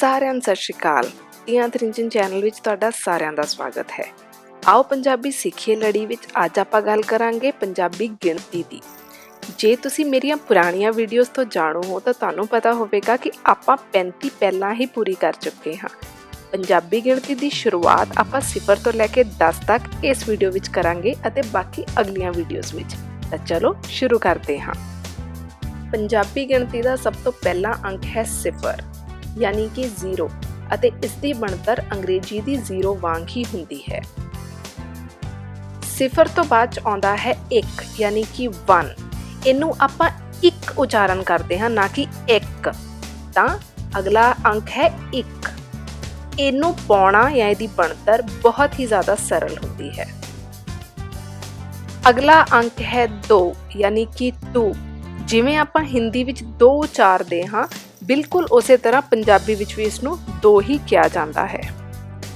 ਸਾਰਿਆਂ ਨੂੰ ਸਤਿ ਸ਼੍ਰੀ ਅਕਾਲ। ਧੀਆਂ ਤ੍ਰਿੰਜਨ ਚੈਨਲ ਵਿੱਚ ਤੁਹਾਡਾ ਸਾਰਿਆਂ ਦਾ ਸਵਾਗਤ ਹੈ। ਆਓ ਪੰਜਾਬੀ ਸਿੱਖੀਏ ਲੜੀ ਵਿੱਚ ਅੱਜ ਆਪਾਂ ਗੱਲ ਕਰਾਂਗੇ ਪੰਜਾਬੀ ਗਿਣਤੀ ਦੀ। ਜੇ ਤੁਸੀਂ ਮੇਰੀਆਂ ਪੁਰਾਣੀਆਂ ਵੀਡੀਓਜ਼ ਤੋਂ ਜਾਣੂ ਹੋ ਤਾਂ ਤੁਹਾਨੂੰ ਪਤਾ ਹੋਵੇਗਾ ਕਿ ਆਪਾਂ 35 ਪਹਿਲਾਂ ਹੀ ਪੂਰੀ ਕਰ ਚੁੱਕੇ ਹਾਂ। ਪੰਜਾਬੀ ਗਿਣਤੀ ਦੀ ਸ਼ੁਰੂਆਤ ਆਪਾਂ ਸਿਫਰ ਤੋਂ ਲੈ ਕੇ 10 ਤੱਕ ਇਸ ਵੀਡੀਓ ਵਿੱਚ ਕਰਾਂਗੇ ਅਤੇ ਬਾਕੀ ਅਗਲੀਆਂ ਵੀਡੀਓਜ਼ ਵਿੱਚ। ਤਾਂ ਚਲੋ ਸ਼ੁਰੂ ਕਰਦੇ ਹਾਂ। ਪੰਜਾਬੀ ਗਿਣਤੀ ਦਾ ਸਭ ਤੋਂ ਪਹਿਲਾ ਅੰਕ ਹੈ ਸਿਫਰ। ਯਾਨੀ ਕਿ 0 ਅਤੇ ਇਸ ਦੀ ਬਣਤਰ ਅੰਗਰੇਜ਼ੀ ਦੀ 0 ਵਾਂਗ ਹੀ ਹੁੰਦੀ ਹੈ। ਸਿਫਰ ਤੋਂ ਬਾਅਦ 'ਚ ਆਉਂਦਾ ਹੈ 1 ਯਾਨੀ ਕਿ 1 ਇਹਨੂੰ ਆਪਾਂ ਇੱਕ ਉਚਾਰਨ ਕਰਦੇ ਹਾਂ, ਨਾ ਕਿ ਇੱਕ। ਤਾਂ ਅਗਲਾ ਅੰਕ ਹੈ 1 ਇਹਨੂੰ ਪਾਉਣਾ ਜਾਂ ਇਹਦੀ ਬਣਤਰ ਬਹੁਤ ਹੀ ਜ਼ਿਆਦਾ ਸਰਲ ਹੁੰਦੀ ਹੈ। ਅਗਲਾ ਅੰਕ ਹੈ 2 ਯਾਨੀ ਕਿ 2 ਜਿਵੇਂ ਆਪਾਂ ਹਿੰਦੀ ਵਿੱਚ ਦੋ ਉਚਾਰਦੇ ਹਾਂ, ਬਿਲਕੁਲ ਉਸੇ ਤਰ੍ਹਾਂ ਪੰਜਾਬੀ ਵਿੱਚ ਵੀ ਇਸ ਨੂੰ ਦੋ ਹੀ ਕਿਹਾ ਜਾਂਦਾ ਹੈ।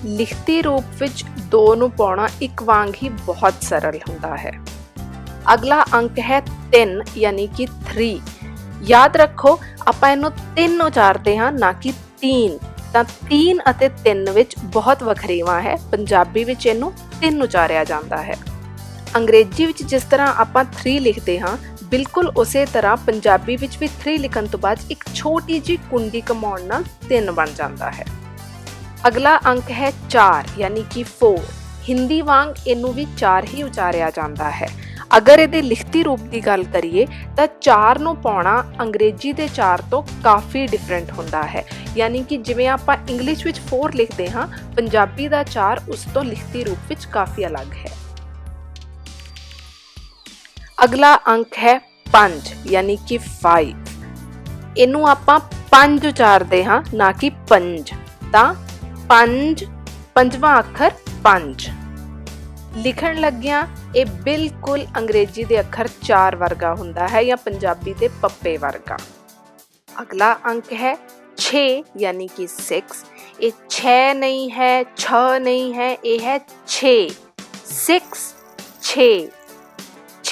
ਲਿਖਤੀ ਰੂਪ ਵਿੱਚ ਦੋ ਨੂੰ ਪਾਉਣਾ ਇੱਕ ਵਾਂਗ ਹੀ ਬਹੁਤ ਸਰਲ ਹੁੰਦਾ ਹੈ। ਅਗਲਾ ਅੰਕ ਹੈ 3 ਯਾਨੀ ਕਿ 3 ਯਾਦ ਰੱਖੋ, ਆਪਾਂ ਇਹਨੂੰ 3 ਉਚਾਰਦੇ ਹਾਂ, ਨਾ ਕਿ 3 ਤਾਂ 3 ਅਤੇ 3 ਵਿੱਚ ਬਹੁਤ ਵਖਰੇਵਾ ਹੈ। ਪੰਜਾਬੀ ਵਿੱਚ ਇਹਨੂੰ 3 ਉਚਾਰਿਆ ਜਾਂਦਾ ਹੈ। ਅੰਗਰੇਜ਼ੀ ਵਿੱਚ ਜਿਸ ਤਰ੍ਹਾਂ ਆਪਾਂ 3 ਲਿਖਦੇ ਹਾਂ ਬਿਲਕੁਲ ਉਸੇ ਤਰ੍ਹਾਂ ਪੰਜਾਬੀ ਵਿੱਚ ਵੀ 3 ਲਿਖਣ ਤੋਂ ਬਾਅਦ ਇੱਕ ਛੋਟੀ ਜੀ ਕੁੰਡੀ ਕਮਾਉਣ ਨਾਲ 3 ਬਣ ਜਾਂਦਾ ਹੈ। ਅਗਲਾ ਅੰਕ ਹੈ 4 ਯਾਨੀ ਕਿ 4 ਹਿੰਦੀ ਵਾਂਗ ਇਹਨੂੰ ਵੀ 4 ਹੀ ਉਚਾਰਿਆ ਜਾਂਦਾ ਹੈ। ਅਗਰ ਇਹਦੇ ਲਿਖਤੀ ਰੂਪ ਦੀ ਗੱਲ ਕਰੀਏ, ਤਾਂ 4 ਨੂੰ ਪਾਉਣਾ ਅੰਗਰੇਜ਼ੀ ਦੇ 4 ਤੋਂ ਕਾਫੀ ਡਿਫਰੈਂਟ ਹੁੰਦਾ ਹੈ। ਯਾਨੀ ਕਿ ਜਿਵੇਂ ਆਪਾਂ ਇੰਗਲਿਸ਼ ਵਿੱਚ 4 ਲਿਖਦੇ ਹਾਂ, ਪੰਜਾਬੀ ਦਾ 4 ਉਸ ਤੋਂ ਲਿਖਤੀ ਰੂਪ ਵਿੱਚ ਕਾਫੀ ਅਲੱਗ ਹੈ। ਅਗਲਾ ਅੰਕ ਹੈ 5 ਯਾਨੀ ਕਿ 5 ਇਹਨੂੰ ਆਪਾਂ 5 ਉਚਾਰਦੇ ਹਾਂ, ਨਾ ਕਿ 5 ਤਾਂ 5 ਪੰਜਵਾਂ ਅੱਖਰ 5 ਲਿਖਣ ਲੱਗਿਆਂ ਇਹ ਬਿਲਕੁਲ ਅੰਗਰੇਜ਼ੀ ਦੇ ਅੱਖਰ 4 ਵਰਗਾ ਹੁੰਦਾ ਹੈ ਜਾਂ ਪੰਜਾਬੀ ਦੇ ਪੱਪੇ ਵਰਗਾ। ਅਗਲਾ ਅੰਕ ਹੈ 6 ਯਾਨੀ ਕਿ 6 ਇਹ 6 ਨਹੀਂ ਹੈ 6 ਨਹੀਂ ਹੈ, ਇਹ ਹੈ 6 6 6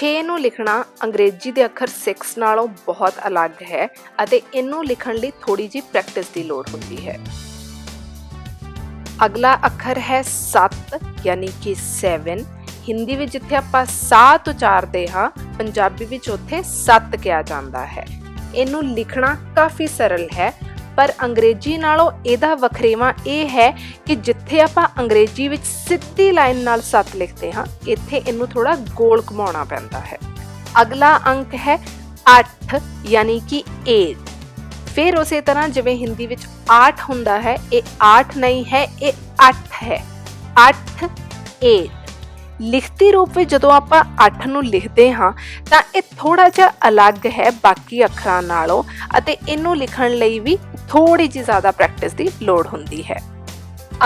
6 ਨੂੰ ਲਿਖਣਾ ਅੰਗਰੇਜ਼ੀ ਦੇ ਅੱਖਰ 6 ਨਾਲੋਂ ਬਹੁਤ ਅਲੱਗ ਹੈ ਅਤੇ ਇਹਨੂੰ ਲਿਖਣ ਲਈ ਥੋੜੀ ਜਿਹੀ ਪ੍ਰੈਕਟਿਸ ਦੀ ਲੋੜ ਹੁੰਦੀ ਹੈ। ਅਗਲਾ ਅੱਖਰ ਹੈ 7 ਯਾਨੀ ਕਿ 7 ਹਿੰਦੀ ਵਿੱਚ ਜਿੱਥੇ ਆਪਾਂ ਸਾਤ ਉਚਾਰਦੇ ਹਾਂ, ਪੰਜਾਬੀ ਵਿੱਚ ਉੱਥੇ 7 ਕਿਹਾ ਜਾਂਦਾ ਹੈ। ਇਹਨੂੰ ਲਿਖਣਾ ਕਾਫੀ ਸਰਲ ਹੈ ਪਰ ਅੰਗਰੇਜ਼ੀ ਨਾਲੋਂ ਇਹਦਾ ਵਖਰੇਵਾ ਇਹ ਹੈ ਕਿ ਜਿੱਥੇ ਆਪਾਂ ਅੰਗਰੇਜ਼ੀ ਵਿੱਚ ਸਿੱਧੀ ਲਾਈਨ ਨਾਲ 7 ਲਿਖਦੇ ਹਾਂ, ਇੱਥੇ ਇਹਨੂੰ ਥੋੜਾ ਗੋਲ ਘੁਮਾਉਣਾ ਪੈਂਦਾ ਹੈ। ਅਗਲਾ ਅੰਕ ਹੈ 8 ਯਾਨੀ ਕਿ 8 ਫਿਰ ਉਸੇ ਤਰ੍ਹਾਂ ਜਿਵੇਂ ਹਿੰਦੀ ਵਿੱਚ 8 ਹੁੰਦਾ ਹੈ, ਇਹ 8 ਨਹੀਂ ਹੈ, ਇਹ 8 ਹੈ। 8 8 ਲਿਖਤੀ ਰੂਪ ਵਿੱਚ ਜਦੋਂ ਆਪਾਂ 8 ਨੂੰ ਲਿਖਦੇ ਹਾਂ, ਤਾਂ ਇਹ ਥੋੜਾ ਜਿਹਾ ਅਲੱਗ ਹੈ ਬਾਕੀ ਅੱਖਰਾਂ ਨਾਲੋਂ ਅਤੇ ਇਹਨੂੰ ਲਿਖਣ ਲਈ ਵੀ ਥੋੜੀ ਜਿਹੀ ਜ਼ਿਆਦਾ ਪ੍ਰੈਕਟਿਸ ਦੀ ਲੋੜ ਹੁੰਦੀ ਹੈ।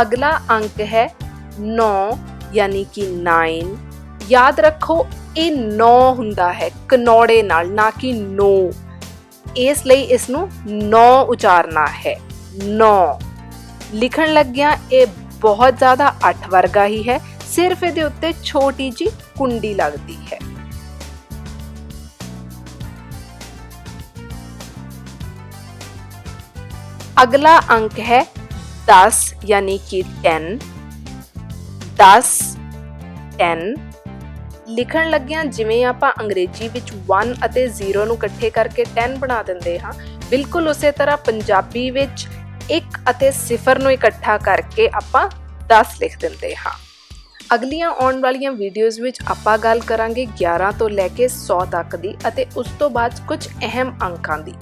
ਅਗਲਾ ਅੰਕ ਹੈ 9 ਯਾਨੀ ਕਿ 9 ਯਾਦ ਰੱਖੋ, ਇਹ 9 ਹੁੰਦਾ ਹੈ ਕਨੌੜੇ ਨਾਲ, ਨਾ ਕਿ 9 ਇਸ ਲਈ ਇਸ ਨੂੰ 9 ਉਚਾਰਨਾ ਹੈ। 9 ਲਿਖਣ ਲੱਗਿਆਂ ਇਹ ਬਹੁਤ ਜ਼ਿਆਦਾ 8 ਵਰਗਾ ਹੀ ਹੈ। ਸਿਰਫ ਇਹਦੇ ਉੱਤੇ ਛੋਟੀ ਜੀ ਕੁੰਡੀ ਲੱਗਦੀ ਹੈ। ਅਗਲਾ ਅੰਕ ਹੈ 10 ਯਾਨੀ ਕਿ 10 10 10 ਲਿਖਣ ਲੱਗਿਆਂ ਜਿਵੇਂ ਆਪਾਂ ਅੰਗਰੇਜ਼ੀ ਵਿੱਚ 1 ਅਤੇ 0 ਨੂੰ ਇਕੱਠੇ ਕਰਕੇ 10 ਬਣਾ ਦਿੰਦੇ ਹਾਂ, ਬਿਲਕੁਲ ਉਸੇ ਤਰ੍ਹਾਂ ਪੰਜਾਬੀ ਵਿੱਚ 1 ਅਤੇ 0 ਨੂੰ ਇਕੱਠਾ ਕਰਕੇ ਆਪਾਂ 10 ਲਿਖ ਦਿੰਦੇ ਹਾਂ। ਅਗਲੀਆਂ ਆਉਣ ਵਾਲੀਆਂ ਵੀਡੀਓਜ਼ ਵਿੱਚ ਆਪਾਂ ਗੱਲ ਕਰਾਂਗੇ 11 ਤੋਂ ਲੈ ਕੇ 100 ਤੱਕ ਦੀ ਅਤੇ ਉਸ ਤੋਂ ਬਾਅਦ ਕੁਝ ਅਹਿਮ ਅੰਕਾਂ ਦੀ।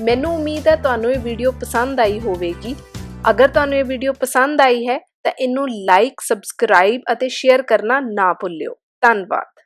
ਮੈਨੂੰ ਉਮੀਦ ਹੈ ਤੁਹਾਨੂੰ ਇਹ ਵੀਡੀਓ ਪਸੰਦ ਆਈ ਹੋਵੇਗੀ। ਅਗਰ ਤੁਹਾਨੂੰ ਇਹ ਵੀਡੀਓ ਪਸੰਦ ਆਈ ਹੈ ਤਾਂ ਇਹਨੂੰ ਲਾਈਕ ਸਬਸਕ੍ਰਾਈਬ ਅਤੇ ਸ਼ੇਅਰ ਕਰਨਾ ਨਾ ਭੁੱਲਿਓ। ਧੰਨਵਾਦ।